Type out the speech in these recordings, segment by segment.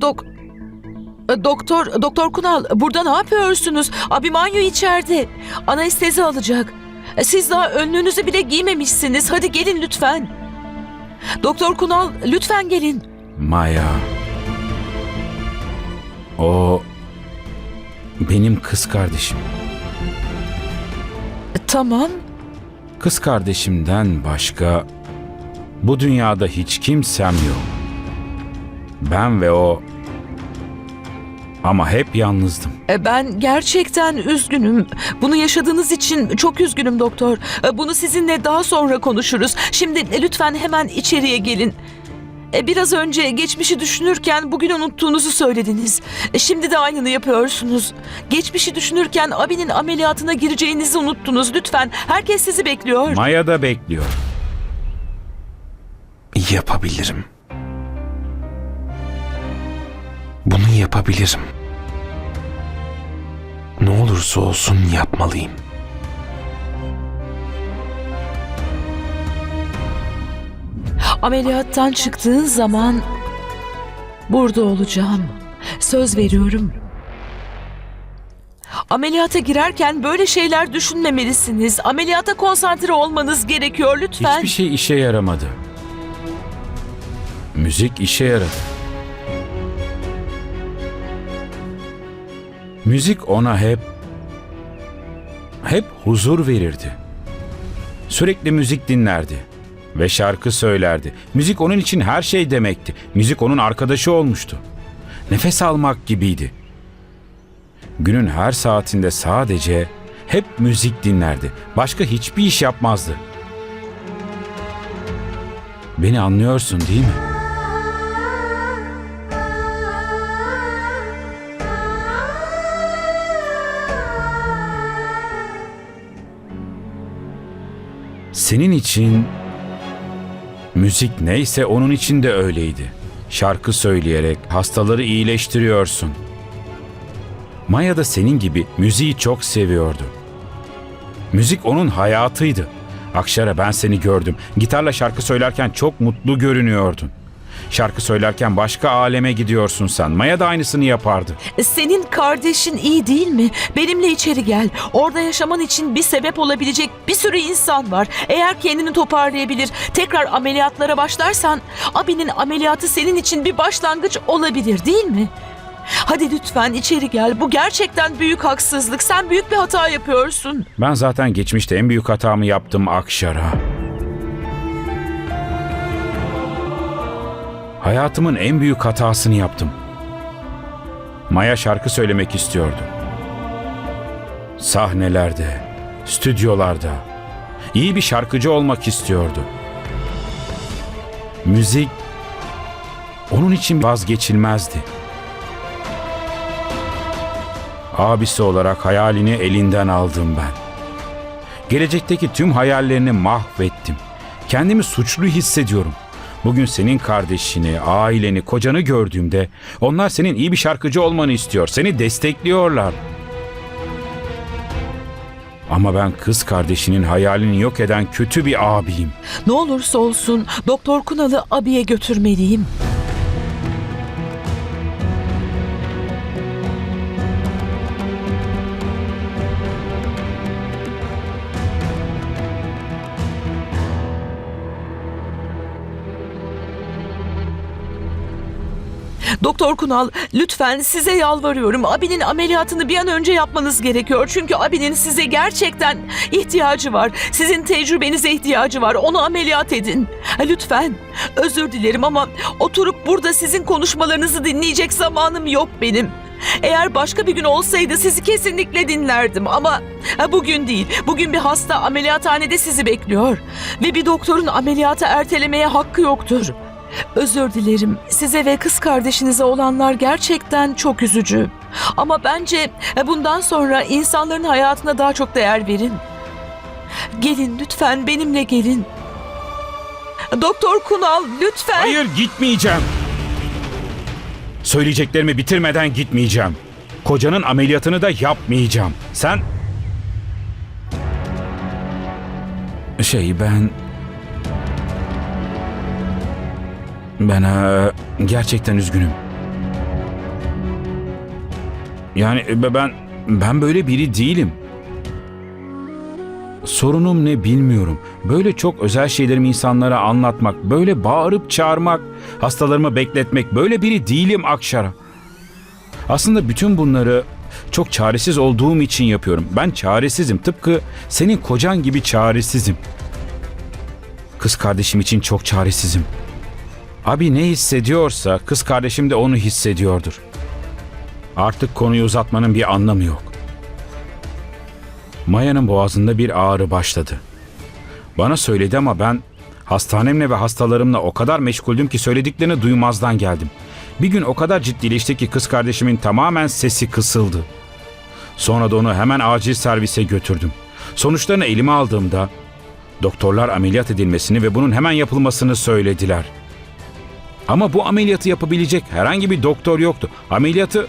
Dok... Doktor, Doktor Kunal burada ne yapıyorsunuz? Abimanyu içeride. Anestezi alacak. Siz daha önlüğünüzü bile giymemişsiniz. Hadi gelin lütfen. Doktor Kunal lütfen gelin. Maya. O benim kız kardeşim. Tamam. Kız kardeşimden başka bu dünyada hiç kimsem yok. Ben ve o ama hep yalnızdım. E, Ben gerçekten üzgünüm. Bunu yaşadığınız için çok üzgünüm doktor. E, Bunu sizinle daha sonra konuşuruz. Şimdi lütfen hemen içeriye gelin. E, Biraz önce geçmişi düşünürken bugün unuttuğunuzu söylediniz. E, Şimdi de aynını yapıyorsunuz. Geçmişi düşünürken abinin ameliyatına gireceğinizi unuttunuz. Lütfen herkes sizi bekliyor. Maya da bekliyor. Yapabilirim. Bunu yapabilirim. Ne olursa olsun yapmalıyım. Ameliyattan çıktığın zaman burada olacağım. Söz veriyorum. Ameliyata girerken böyle şeyler düşünmemelisiniz. Ameliyata konsantre olmanız gerekiyor lütfen. Hiçbir şey işe yaramadı. Müzik işe yaradı. Müzik ona hep hep huzur verirdi. Sürekli müzik dinlerdi ve şarkı söylerdi. Müzik onun için her şey demekti. Müzik onun arkadaşı olmuştu. Nefes almak gibiydi. Günün her saatinde sadece hep müzik dinlerdi. Başka hiçbir iş yapmazdı. Beni anlıyorsun değil mi? Senin için müzik neyse onun için de öyleydi. Şarkı söyleyerek hastaları iyileştiriyorsun. Maya da senin gibi müziği çok seviyordu. Müzik onun hayatıydı. Akşara ben seni gördüm. Gitarla şarkı söylerken çok mutlu görünüyordun. Şarkı söylerken başka aleme gidiyorsun sen. Maya da aynısını yapardı. Senin kardeşin iyi değil mi? Benimle içeri gel. Orada yaşaman için bir sebep olabilecek bir sürü insan var. Eğer kendini toparlayabilir, tekrar ameliyatlara başlarsan abinin ameliyatı senin için bir başlangıç olabilir değil mi? Hadi lütfen içeri gel. Bu gerçekten büyük haksızlık. Sen büyük bir hata yapıyorsun. Ben zaten geçmişte en büyük hatamı yaptım Akşara. Hayatımın en büyük hatasını yaptım. Maya şarkı söylemek istiyordu. Sahnelerde, stüdyolarda iyi bir şarkıcı olmak istiyordu. Müzik onun için vazgeçilmezdi. Abisi olarak hayalini elinden aldım ben. Gelecekteki tüm hayallerini mahvettim. Kendimi suçlu hissediyorum. Bugün senin kardeşini, aileni, kocanı gördüğümde onlar senin iyi bir şarkıcı olmanı istiyor. Seni destekliyorlar. Ama ben kız kardeşinin hayalini yok eden kötü bir abiyim. Ne olursa olsun Doktor Kunal'ı abiye götürmeliyim. Doktor Kunal lütfen size yalvarıyorum. Abinin ameliyatını bir an önce yapmanız gerekiyor. Çünkü abinin size gerçekten ihtiyacı var. Sizin tecrübenize ihtiyacı var. Onu ameliyat edin. Lütfen. Özür dilerim ama oturup burada sizin konuşmalarınızı dinleyecek zamanım yok benim. Eğer başka bir gün olsaydı sizi kesinlikle dinlerdim ama bugün değil. Bugün bir hasta ameliyathanede sizi bekliyor ve bir doktorun ameliyatı ertelemeye hakkı yoktur. Özür dilerim. Size ve kız kardeşinize olanlar gerçekten çok üzücü. Ama bence e, bundan sonra insanların hayatına daha çok değer verin. Gelin lütfen benimle gelin. Doktor Kunal lütfen. Hayır gitmeyeceğim. Söyleyeceklerimi bitirmeden gitmeyeceğim. Kocanın ameliyatını da yapmayacağım. Sen... Şey ben... Ben eee, gerçekten üzgünüm. Yani e, ben ben böyle biri değilim. Sorunum ne bilmiyorum. Böyle çok özel şeylerimi insanlara anlatmak, böyle bağırıp çağırmak, hastalarımı bekletmek böyle biri değilim Akşara. Aslında bütün bunları çok çaresiz olduğum için yapıyorum. Ben çaresizim. Tıpkı senin kocan gibi çaresizim. Kız kardeşim için çok çaresizim. Abi ne hissediyorsa kız kardeşim de onu hissediyordur. Artık konuyu uzatmanın bir anlamı yok. Maya'nın boğazında bir ağrı başladı. Bana söyledi ama ben hastanemle ve hastalarımla o kadar meşguldüm ki söylediklerini duymazdan geldim. Bir gün o kadar ciddileşti ki kız kardeşimin tamamen sesi kısıldı. Sonra da onu hemen acil servise götürdüm. Sonuçlarını elime aldığımda doktorlar ameliyat edilmesini ve bunun hemen yapılmasını söylediler. Ama bu ameliyatı yapabilecek herhangi bir doktor yoktu. Ameliyatı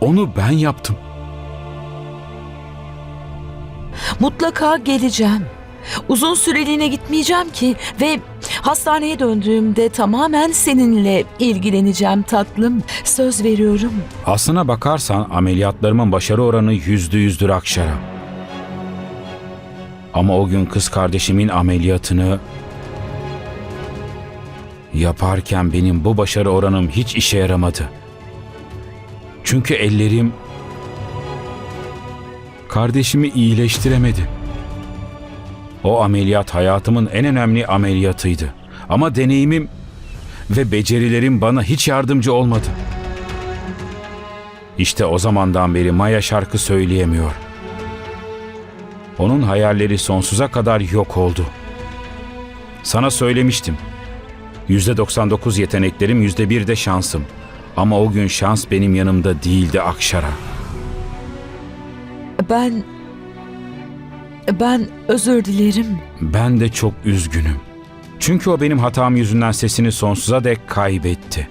onu ben yaptım. Mutlaka geleceğim. Uzun süreliğine gitmeyeceğim ki ve hastaneye döndüğümde tamamen seninle ilgileneceğim tatlım. Söz veriyorum. Aslına bakarsan ameliyatlarımın başarı oranı yüzde yüzdür Akşara. Ama o gün kız kardeşimin ameliyatını yaparken benim bu başarı oranım hiç işe yaramadı. Çünkü ellerim kardeşimi iyileştiremedi. O ameliyat hayatımın en önemli ameliyatıydı. Ama deneyimim ve becerilerim bana hiç yardımcı olmadı. İşte o zamandan beri Maya şarkı söyleyemiyor. Onun hayalleri sonsuza kadar yok oldu. Sana söylemiştim. Yüzde 99 yeteneklerim, yüzde bir de şansım. Ama o gün şans benim yanımda değildi Akşara. Ben ben özür dilerim. Ben de çok üzgünüm. Çünkü o benim hatam yüzünden sesini sonsuza dek kaybetti.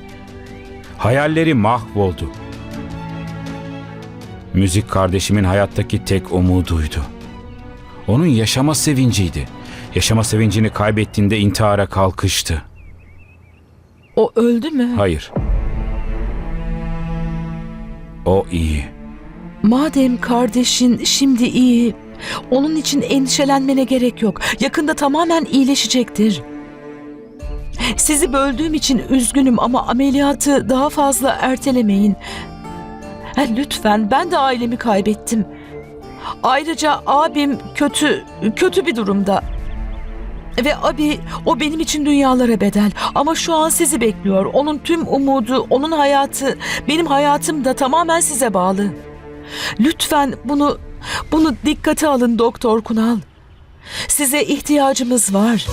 Hayalleri mahvoldu. Müzik kardeşimin hayattaki tek umuduydu. Onun yaşama sevinciydi. Yaşama sevincini kaybettiğinde intihara kalkıştı. O öldü mü? Hayır. O iyi. Madem kardeşin şimdi iyi, onun için endişelenmene gerek yok. Yakında tamamen iyileşecektir. Sizi böldüğüm için üzgünüm ama ameliyatı daha fazla ertelemeyin. Ha, lütfen ben de ailemi kaybettim. Ayrıca abim kötü kötü bir durumda. Ve abi o benim için dünyalara bedel ama şu an sizi bekliyor. Onun tüm umudu, onun hayatı, benim hayatım da tamamen size bağlı. Lütfen bunu bunu dikkate alın Doktor Kunal. Size ihtiyacımız var.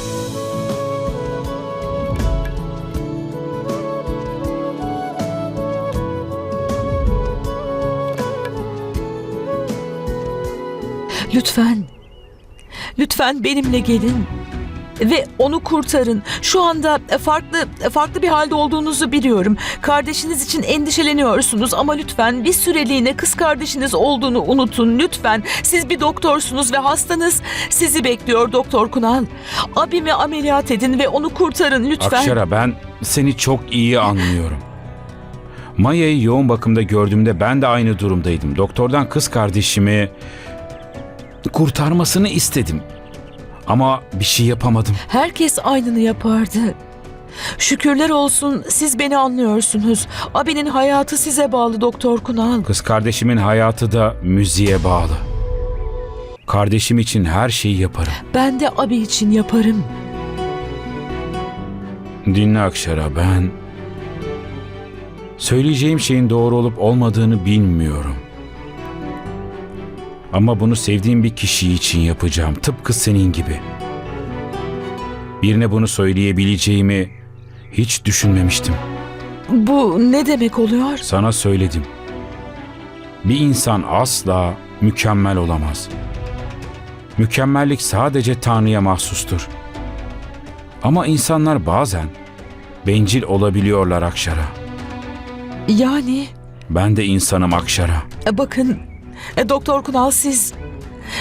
Lütfen. Lütfen benimle gelin ve onu kurtarın. Şu anda farklı farklı bir halde olduğunuzu biliyorum. Kardeşiniz için endişeleniyorsunuz ama lütfen bir süreliğine kız kardeşiniz olduğunu unutun lütfen. Siz bir doktorsunuz ve hastanız sizi bekliyor Doktor Kunal. Abimi ameliyat edin ve onu kurtarın lütfen. Akşara ben seni çok iyi anlıyorum. Maya'yı yoğun bakımda gördüğümde ben de aynı durumdaydım. Doktordan kız kardeşimi kurtarmasını istedim. Ama bir şey yapamadım. Herkes aynını yapardı. Şükürler olsun siz beni anlıyorsunuz. Abinin hayatı size bağlı Doktor Kunal. Kız kardeşimin hayatı da müziğe bağlı. Kardeşim için her şeyi yaparım. Ben de abi için yaparım. Dinle Akşara ben... Söyleyeceğim şeyin doğru olup olmadığını bilmiyorum. Ama bunu sevdiğim bir kişi için yapacağım. Tıpkı senin gibi. Birine bunu söyleyebileceğimi hiç düşünmemiştim. Bu ne demek oluyor? Sana söyledim. Bir insan asla mükemmel olamaz. Mükemmellik sadece Tanrı'ya mahsustur. Ama insanlar bazen bencil olabiliyorlar Akşara. Yani Ben de insanım Akşara. bakın e, Doktor Kunal siz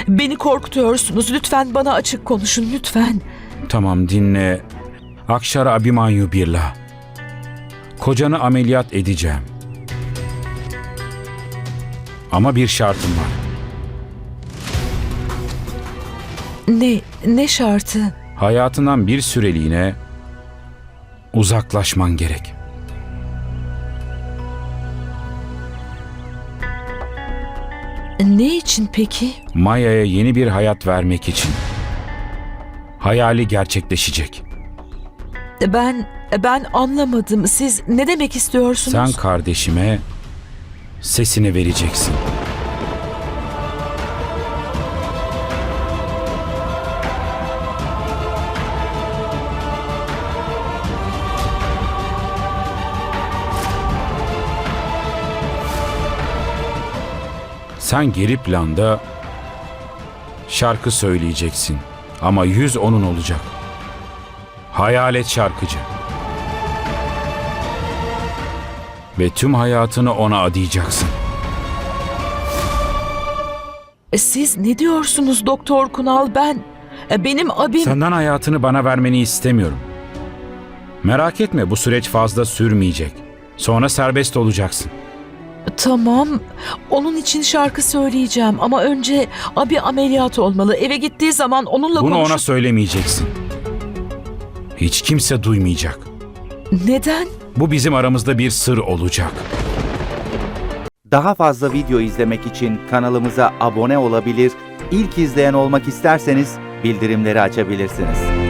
beni korkutuyorsunuz. Lütfen bana açık konuşun lütfen. Tamam dinle. Akşara Abimanyu Birla. Kocanı ameliyat edeceğim. Ama bir şartım var. Ne, ne şartı? Hayatından bir süreliğine uzaklaşman gerek. Ne için peki? Maya'ya yeni bir hayat vermek için. Hayali gerçekleşecek. Ben, ben anlamadım. Siz ne demek istiyorsunuz? Sen kardeşime sesini vereceksin. Sen geri planda şarkı söyleyeceksin ama yüz onun olacak. Hayalet şarkıcı. Ve tüm hayatını ona adayacaksın. Siz ne diyorsunuz Doktor Kunal? Ben, benim abim... Senden hayatını bana vermeni istemiyorum. Merak etme bu süreç fazla sürmeyecek. Sonra serbest olacaksın. Tamam, onun için şarkı söyleyeceğim ama önce abi ameliyat olmalı. Eve gittiği zaman onunla Bunu konuşup... ona söylemeyeceksin. Hiç kimse duymayacak. Neden? Bu bizim aramızda bir sır olacak. Daha fazla video izlemek için kanalımıza abone olabilir, ilk izleyen olmak isterseniz bildirimleri açabilirsiniz.